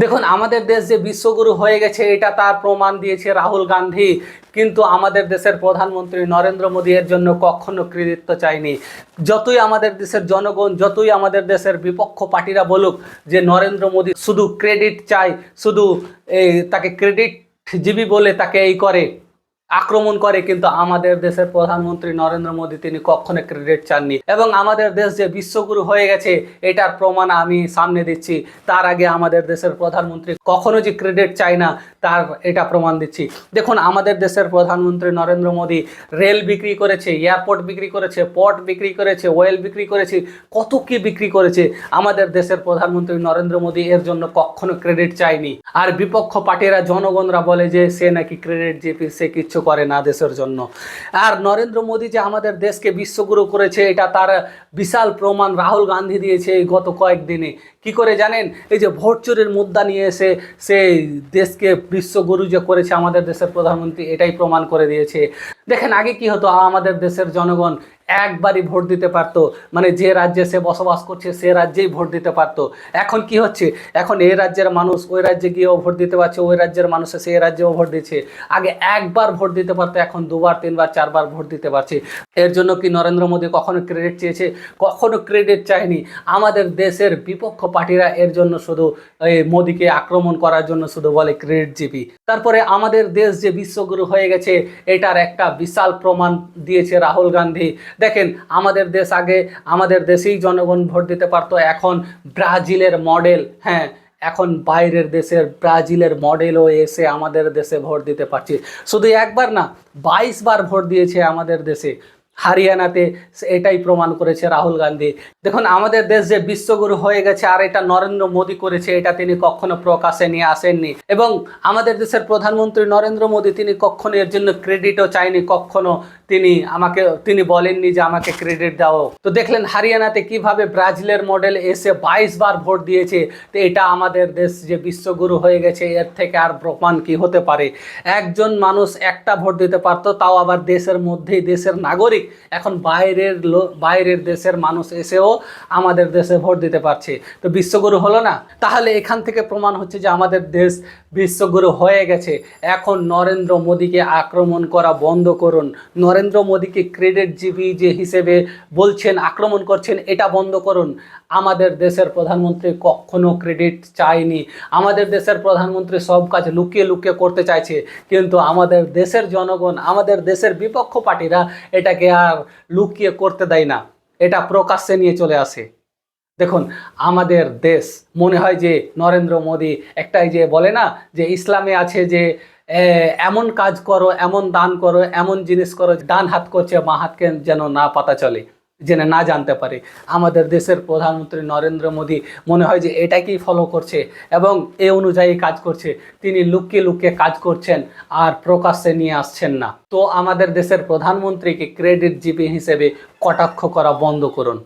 দেখুন, আমাদের দেশ যে বিশ্বগুরু হয়ে গেছে, এটা তার প্রমাণ দিয়েছে রাহুল গান্ধী। কিন্তু আমাদের দেশের প্রধানমন্ত্রী নরেন্দ্র মোদী এর জন্য কখনো কৃতিত্ব চায়নি। যতই আমাদের দেশের জনগণ, যতই আমাদের দেশের বিপক্ষ পার্টিরা বলুক যে নরেন্দ্র মোদী শুধু ক্রেডিট চায়, শুধু তাকে ক্রেডিট জীবী বলে তাকে এই করে আক্রমণ করে, কিন্তু আমাদের দেশের প্রধানমন্ত্রী নরেন্দ্র মোদী তিনি কখনো ক্রেডিট চাননি। এবং আমাদের দেশ যে বিশ্বগুরু হয়ে গেছে, এটার প্রমাণ আমি সামনে দিচ্ছি। তার আগে আমাদের দেশের প্রধানমন্ত্রী কখনো যে ক্রেডিট চায় না, তার এটা প্রমাণ দিচ্ছি। দেখুন, আমাদের দেশের প্রধানমন্ত্রী নরেন্দ্র মোদী রেল বিক্রি করেছে এয়ারপোর্ট বিক্রি করেছে পোর্ট বিক্রি করেছে ওয়েল বিক্রি করেছে, কত কি বিক্রি করেছে। আমাদের দেশের প্রধানমন্ত্রী নরেন্দ্র মোদী এর জন্য কখনো ক্রেডিট চায়নি। আর বিপক্ষ পার্টিরা, জনগণরা বলে যে সে নাকি ক্রেডিট জিপি, সে কিচ্ছু করে না দেশের জন্য। আর নরেন্দ্র মোদী যে আমাদের দেশকে বিশ্বগুরু করেছে, এটা তার বিশাল প্রমাণ রাহুল গান্ধী দিয়েছে এই গত কয়েকদিনে। কি করে জানেন? এই যে ভোট চুরির মুদ্রা নিয়ে এসে সেই দেশকে বিশ্বগুরু যে করেছে আমাদের দেশের প্রধানমন্ত্রী, এটাই প্রমাণ করে দিয়েছে। দেখেন আগে কি হতো? আমাদের দেশের জনগণ একবারই ভোট দিতে পারতো। মানে যে রাজ্যে সে বসবাস করছে, সে রাজ্যেই ভোট দিতে পারতো। এখন কি হচ্ছে? এখন এই রাজ্যের মানুষ ওই রাজ্যে গিয়েও ভোট দিতে পারছে, ওই রাজ্যের মানুষ সেই রাজ্যেও ভোট দিচ্ছে। আগে একবার ভোট দিতে পারতো, এখন দুবার, তিনবার, চারবার ভোট দিতে পারছে। এর জন্য কি নরেন্দ্র মোদী কখনো ক্রেডিট চেয়েছে? কখনো ক্রেডিট চায়নি। আমাদের দেশের বিপক্ষ পার্টিরা এর জন্য শুধু এই মোদীকে আক্রমণ করার জন্য শুধু বলে ক্রেডিট জিপি। তারপরে আমাদের দেশ যে বিশ্বগুরু হয়ে গেছে, এটার একটা বিশাল প্রমাণ দিয়েছে রাহুল গান্ধী। দেখেন, আমাদের দেশ আগে, আমাদের দেশেই জনগণ ভোট দিতে পারতো, এখন ব্রাজিলের মডেল হ্যাঁ এখন বাইরের দেশের ব্রাজিলের মডেলও এসে আমাদের দেশে ভোট দিতে পারছে। শুধু একবার না, বাইশ বার ভোট দিয়েছে আমাদের দেশে। হারিয়ানাতে এটাই প্রমাণ করেছে রাহুল গান্ধী। দেখুন, আমাদের দেশ যে বিশ্বগুরু হয়ে গেছে আর এটা নরেন্দ্র মোদী করেছে, এটা তিনি কখনো প্রকাশে নিয়ে আসেননি। এবং আমাদের দেশের প্রধানমন্ত্রী নরেন্দ্র মোদী, তিনি কখনো এর জন্য ক্রেডিটও চায়নি কখনো তিনি আমাকে, তিনি বলেননি যে আমাকে ক্রেডিট দাও। তো দেখলেন হারিয়ানাতে কীভাবে ব্রাজিলের মডেল এসে বাইশ বার ভোট দিয়েছে, তো এটা আমাদের দেশ যে বিশ্বগুরু হয়ে গেছে, এর থেকে আর প্রমাণ কি হতে পারে? একজন মানুষ একটা ভোট দিতে পারতো, তাও আবার দেশের মধ্যেই দেশের নাগরিক। এখন বাইরের বাইরের দেশের মানুষ এসেও আমাদের দেশে ভোট দিতে পারছে। তো বিশ্বগুরু হলো না? তাহলে এখান থেকে প্রমাণ হচ্ছে যে আমাদের দেশ বিশ্বগুরু হয়ে গেছে। এখন নরেন্দ্র মোদীকে আক্রমণ করা বন্ধ করুন। নরেন্দ্র মোদীকে ক্রেডিট জিবি যে হিসেবে বলছেন, আক্রমণ করছেন, এটা বন্ধ করুন। আমাদের দেশের প্রধানমন্ত্রী কখনো ক্রেডিট চায়নি। আমাদের দেশের প্রধানমন্ত্রী সব কাজ লুকিয়ে লুকিয়ে করতে চাইছে। কিন্তু আমাদের দেশের জনগণ, আমাদের দেশের বিপক্ষ পার্টিরা এটাকে আর লুকিয়ে করতে দেয় না। এটা প্রকাশ্যে নিয়ে চলে আসে। দেখুন, আমাদের দেশ, মনে হয় যে নরেন্দ্র মোদী একটাই যে বলে না, যে ইসলামে আছে যে এমন কাজ করো, এমন দান করো, এমন জিনিস করো ডান হাত করছে, বাঁ হাতকে যেন না পাতা চলে, যেন না জানতে পারে। আমাদের দেশের প্রধানমন্ত্রী নরেন্দ্র মোদী মনে হয় যে এটাকেই ফলো করছে এবং এ অনুযায়ী কাজ করছে। তিনি লুকিয়ে লুকিয়ে কাজ করছেন, আর প্রকাশ্যে নিয়ে আসছেন না। তো আমাদের দেশের প্রধানমন্ত্রীকে ক্রেডিট জিপি হিসেবে কটাক্ষ করা বন্ধ করুন।